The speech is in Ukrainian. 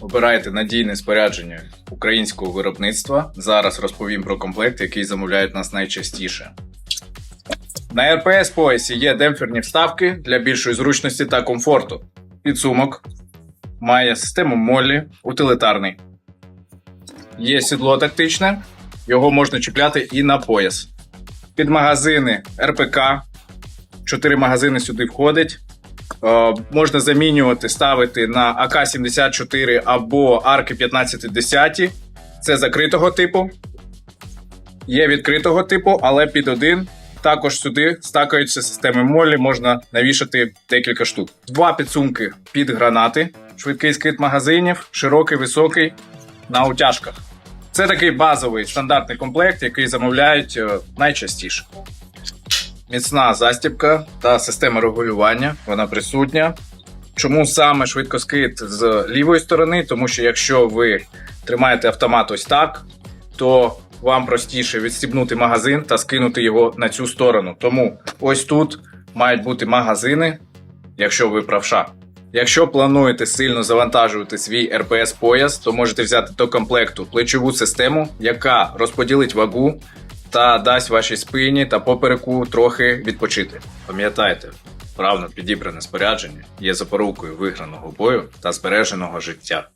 Обирайте надійне спорядження українського виробництва. Зараз розповім про комплект, який замовляють нас найчастіше. На РПС поясі є демпферні вставки для більшої зручності та комфорту. Підсумок має систему Моллі, утилітарний. Є сідло тактичне, його можна чіпляти і на пояс. Під магазини РПК. Чотири магазини сюди входить. Е, можна замінювати, ставити на АК-74 або арки 1510. Це закритого типу. Є відкритого типу, але під один. Також сюди стакаються системи молі, можна навішати декілька штук. Два підсумки під гранати, швидкий скид магазинів, широкий, високий на утяжках. Це такий базовий стандартний комплект, який замовляють е, найчастіше. Міцна застібка та система регулювання, вона присутня. Чому саме швидкоскид з лівої сторони? Тому що якщо ви тримаєте автомат ось так, то вам простіше відстібнути магазин та скинути його на цю сторону. Тому ось тут мають бути магазини, якщо ви правша. Якщо плануєте сильно завантажувати свій РПС пояс, то можете взяти до комплекту плечову систему, яка розподілить вагу та дасть вашій спині та попереку трохи відпочити. Пам'ятайте, правильно підібране спорядження є запорукою виграного бою та збереженого життя.